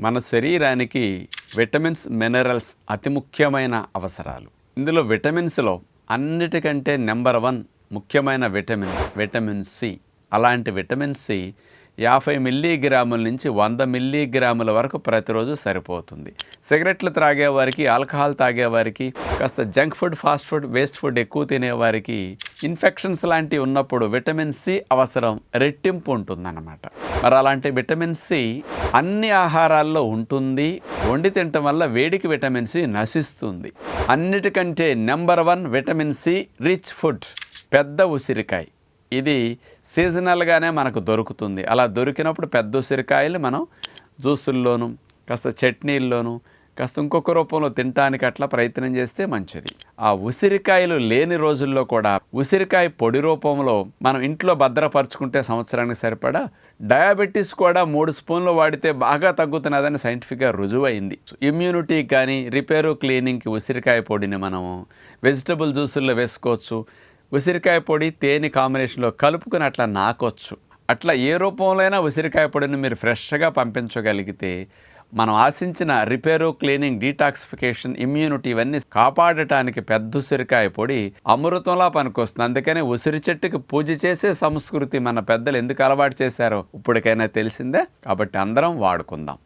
మన శరీరానికి vitamins minerals అతి ముఖ్యమైన అవసరాలు. ఇందులో విటమిన్స్లో అన్నిటికంటే నెంబర్ వన్ ముఖ్యమైన విటమిన్ విటమిన్ సి. అలాంటి విటమిన్ సి యాభై మిల్లీగ్రాముల నుంచి వంద మిల్లీగ్రాముల వరకు ప్రతిరోజు సరిపోతుంది. సిగరెట్లు త్రాగేవారికి ఆల్కహాల్ తాగేవారికి కాస్త junk food fast food waste food ఎక్కువ తినేవారికి ఇన్ఫెక్షన్స్ లాంటివి ఉన్నప్పుడు విటమిన్ సి అవసరం రెట్టింపు ఉంటుందన్నమాట. మరి అలాంటి విటమిన్ సి అన్ని ఆహారాల్లో ఉంటుంది. వండి తినటం వల్ల వేడికి విటమిన్ సి నశిస్తుంది. అన్నిటికంటే number one vitamin C rich food పెద్ద ఉసిరికాయ. ఇది సీజనల్గానే మనకు దొరుకుతుంది. అలా దొరికినప్పుడు పెద్ద ఉసిరికాయలు మనం జ్యూసుల్లోనూ కాస్త చట్నీల్లోనూ కాస్త ఇంకొక రూపంలో తినటానికి అట్లా ప్రయత్నం చేస్తే మంచిది. ఆ ఉసిరికాయలు లేని రోజుల్లో కూడా ఉసిరికాయ పొడి రూపంలో మనం ఇంట్లో భద్రపరుచుకుంటే సంవత్సరానికి సరిపడా డయాబెటీస్ కూడా మూడు స్పూన్లు వాడితే బాగా తగ్గుతున్నదని సైంటిఫిక్గా రుజువైంది. ఇమ్యూనిటీ కానీ రిపేరు క్లీనింగ్కి ఉసిరికాయ పొడిని మనము వెజిటబుల్ జ్యూసుల్లో వేసుకోవచ్చు. ఉసిరికాయ పొడి తేనె కాంబినేషన్లో కలుపుకుని అట్లా నాకొచ్చు. అట్లా ఏ రూపంలో అయినా ఉసిరికాయ పొడిని మీరు ఫ్రెష్గా పంపించగలిగితే మనం ఆశించిన రిపేరు క్లీనింగ్ డీటాక్సిఫికేషన్ ఇమ్యూనిటీ ఇవన్నీ కాపాడటానికి పెద్ద ఉసిరికాయ పొడి అమృతంలా పనికొస్తుంది. అందుకని ఉసిరి చెట్టుకి పూజ చేసే సంస్కృతి మన పెద్దలు ఎందుకు అలవాటు చేశారో ఇప్పటికైనా తెలిసిందే. కాబట్టి అందరం వాడుకుందాం.